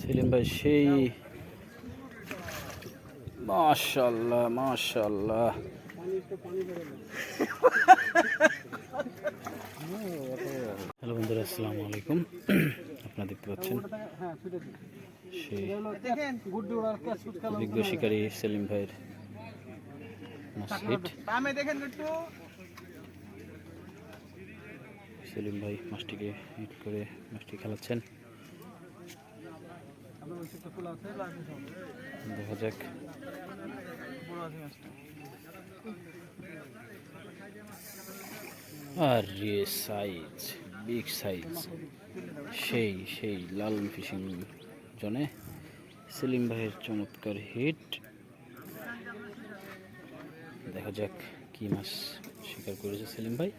সেলিম ভাই, সেই মাশাল্লাহ মাশাল্লাহ হ্যালো বন্ধুরা, আসসালামু আলাইকুম। আপনারা দেখতে পাচ্ছেন অভিজ্ঞ শিকারী সেলিম ভাইয়ের সেলিম ভাই মাছটিকে হিট করে মাছটি খেলাচ্ছেন। দেখা যাক। আর সাইজ বিগ সাইজ সেই সেই লালন ফিশিং জনে। সেলিম ভাইয়ের চমৎকার হিট দেখা যাক কি মাছ শিকার করেছে সেলিম ভাই।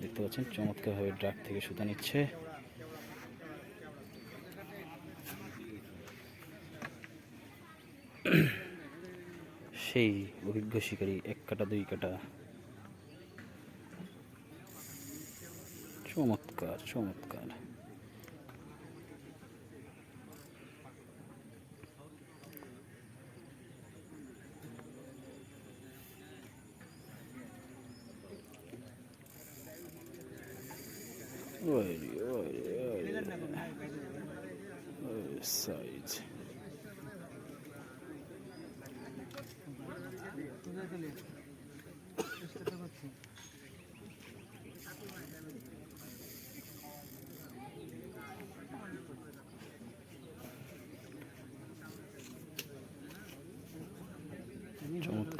দেখতে পাচ্ছেন চমৎকারভাবে ড্রাগ থেকে সুতা নিচ্ছে। সেই অভিজ্ঞ শিকারী এক কাটা দুই কাটা। চমৎকার চমৎকার।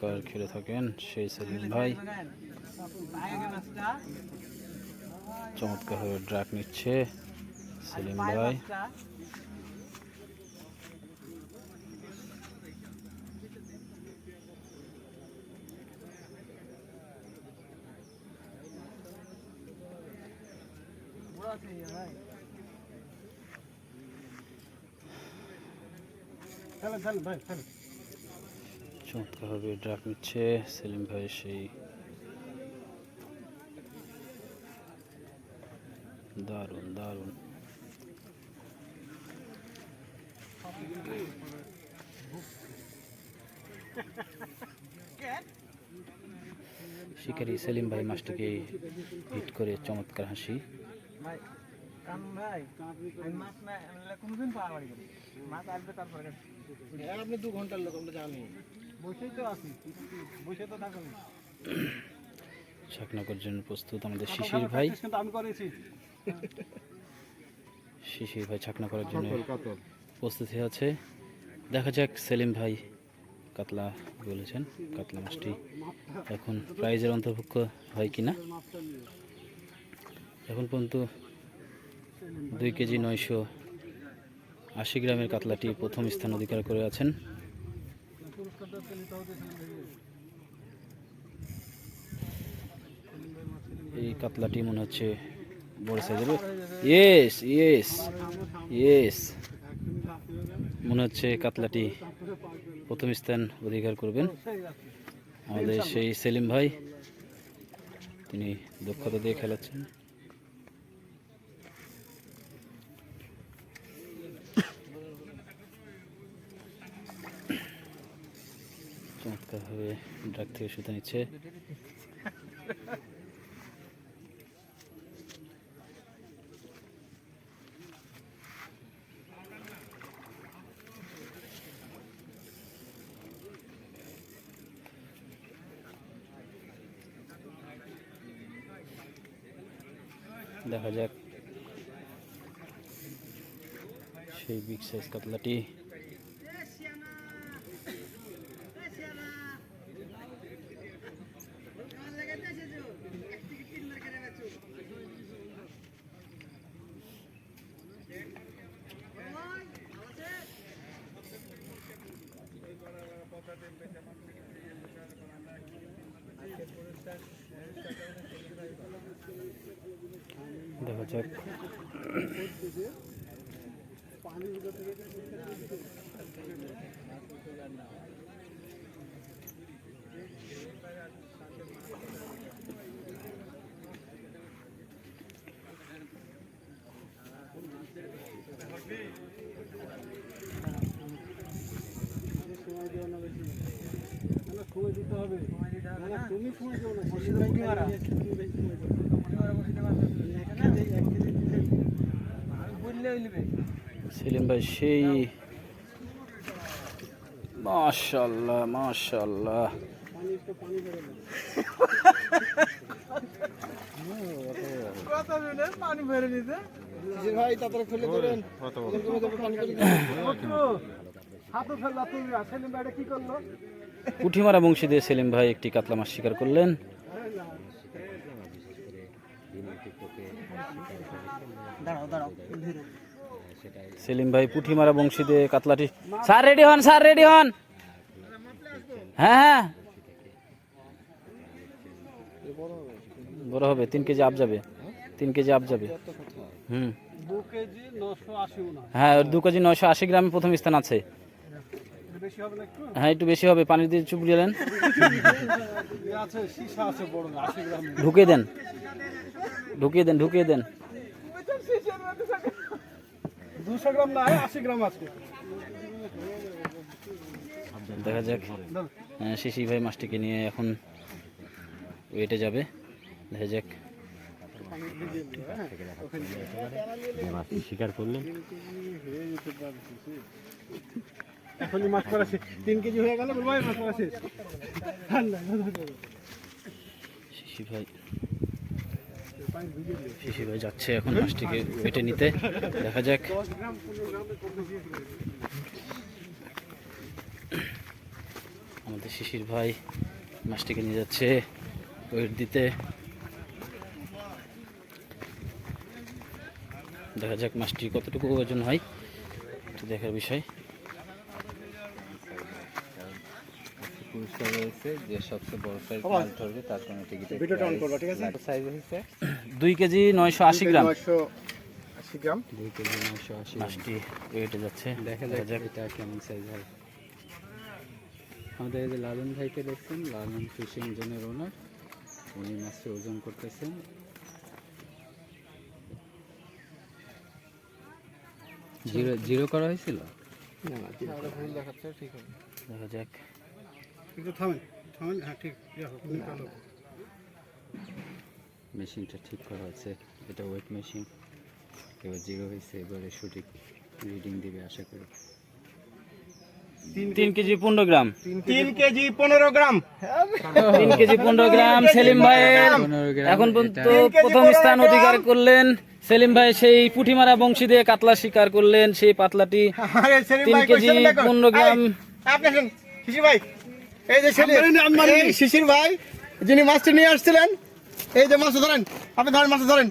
চমৎকার খেলে থাকেন সেই সেলিম ভাই। চমৎকারভাবে ড্রাগ নিচ্ছে সেলিম ভাই। চমৎকারভাবে ড্রাগ নিচ্ছে সেলিম ভাই সেই দারুণ দারুণ। শিকারি সেলিম ভাই মাছটিকে হিট করে চমৎকার হাসি। আপনি দু ঘণ্টার লোক আমরা জানি। বসেই তো আছি বসে তো থাকুন শাকনগর জন্য প্রস্তুত আমাদের শিশির ভাই। শিশির ভাই ছাকনা করার জন্য প্রস্তুতি আছে। দেখা যাক সেলিম ভাই কাতলা বলেছেন কাতলা মাছটি এখন প্রাইজের অন্তর্ভুক্ত হয় কিনা। এখন পর্যন্ত দুই কেজি নয়শো আশি গ্রামের কাতলাটি প্রথম স্থান অধিকার করে আছেন। এই কাতলাটি মনে হচ্ছে বড় সাইজের ইয়েস ইয়েস ইয়েস মনে হচ্ছে কাতলাটি প্রথম স্থান অধিকার করবেন। আমাদের সেই সেলিম ভাই, তিনি দক্ষতা দিয়ে খেলাচ্ছেন। চমৎকারভাবে থেকে সুতা নিচ্ছে। দেখা যাক। সেই বিগ সাইজ কাতলাটি যাক। সময় দিতে হবে তুমি সময় দিও না। সেলিম ভাই, সেই মাশাল্লাহ মাশাল্লাহ পানি ভাই পুঁঠিমারা বংশী দিয়ে সেলিম ভাই একটি কাতলা মাছ শিকার করলেন। সেলিম ভাই পুঁঠিমারা বংশী দিয়ে কাতলাটি। স্যার রেডি হন স্যার রেডি হন। হ্যাঁ হ্যাঁ। বড় হবে তিন কেজি আপ যাবে তিন কেজি আপ যাবে। হুম। দু কেজি নশো আশি উনা হ্যাঁ দু কেজি নয়শো আশি গ্রামে প্রথম স্থান আছে। বেশি হবে না একটু? হ্যাঁ একটু বেশি হবে পানি দিয়ে চুপ দিলেন এ আছে সীসা আছে বড় না আশি গ্রাম। ঢুকিয়ে দেন। ঢুকিয়ে দেন ঢুকিয়ে দেন। দুশো গ্রাম না আশি গ্রাম আছে দেখা যাক। হ্যাঁ, শিশি ভাই মাছটিকে নিয়ে এখন ওয়েটে যাবে। দেখা যাক। শিকার করলেন। এখনই মাছ করা শেষ। তিন কেজি হয়ে গেল মাছ করা শেষ। শিশি ভাই। শিশি ভাই যাচ্ছে এখন মাছটিকে ওয়েটে নিতে। দেখা যাক। আমাদের শিশির ভাই মাছটিকে নিয়ে যাচ্ছে ওয়েট দিতে। দেখা যাক মাছটি কতটুকু ওজন হয়। একটু দেখার বিষয়। পুরস্কার রয়েছে যে সবচেয়ে বড় সাইজ মাছ ধরবে তার জন্য টিকিট ভিডিওটা অন করবা ঠিক আছে? সাইজ হয়েছে দুই কেজি নয়শো আশি গ্রাম। নয়শো আশি গ্রাম। দুই কেজি নয়শো আশি মাছটি ওয়েটে যাচ্ছে। দেখা যাক। এটা কেমন সাইজ হয়। আমাদের এই যে লালন ভাইকে দেখছেন লালন ফিশিং জোনের ওনার উনি মাছটি ওজন করতেছেন। জিরো জিরো করা হয়েছিল? দেখা যাক। একটু থামেন থামেন হ্যাঁ ঠিক। মেশিনটা ঠিক করা আছে এটা ওয়েট মেশিন এবার জিরো হয়েছে এবারে সঠিক রিডিং দিবে আশা করি। তিন কেজি পনেরো গ্রাম। তিন কেজি পনেরো গ্রাম। তিন কেজি পনেরো গ্রাম সেলিম ভাইয়ের এখন পর্যন্ত প্রথম স্থান অধিকার করলেন সেলিম ভাই সেই পুঁঠিমারা বংশী দিয়ে কাতলা শিকার করলেন সেই পাতলাটি তিন কেজি পনেরো গ্রাম। আপনি ভাই। এই যে শিশির ভাই যিনি মাছটি নিয়ে আসছিলেন এই যে মাছ ধরেন আপনি ধরেন মাছ ধরেন।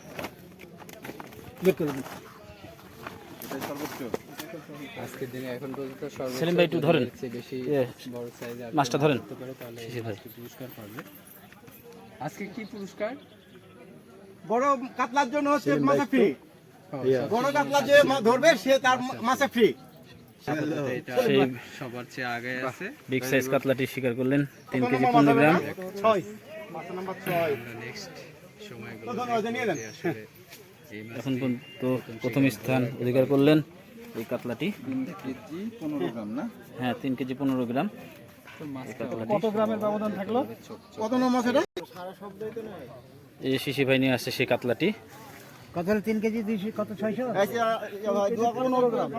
সেলিম ভাই একটু বড় মাছটা ধরেন। করতে পারে তাহলে শিশির ভাই। পুরস্কার পাবে আজকে কি পুরস্কার? বড় কাতলার জন্য হচ্ছে ভাই ফ্রি বড় কাতলা যে মাছ ধরবে সে তার মাছে ফ্রি সেই সবার চেয়ে আগে আছে। বিগ সাইজ কাতলাটি শিকার করলেন। তিন কেজি পনেরো গ্রাম। নেক্সট সময়গুলো মাছ এখন পর্যন্ত প্রথম স্থান অধিকার করলেন এই কাতলাটি। কেজি পনেরো গ্রাম না? হ্যাঁ তিন কেজি পনেরো গ্রাম। কত গ্রামের ব্যবধান থাকল? কত নম্বর মাছ এই শিশি ভাই নিয়ে আসছে সেই কাতলাটি। কত তিন কেজি দুইশো কত ছয়শো? পনেরো গ্রাম।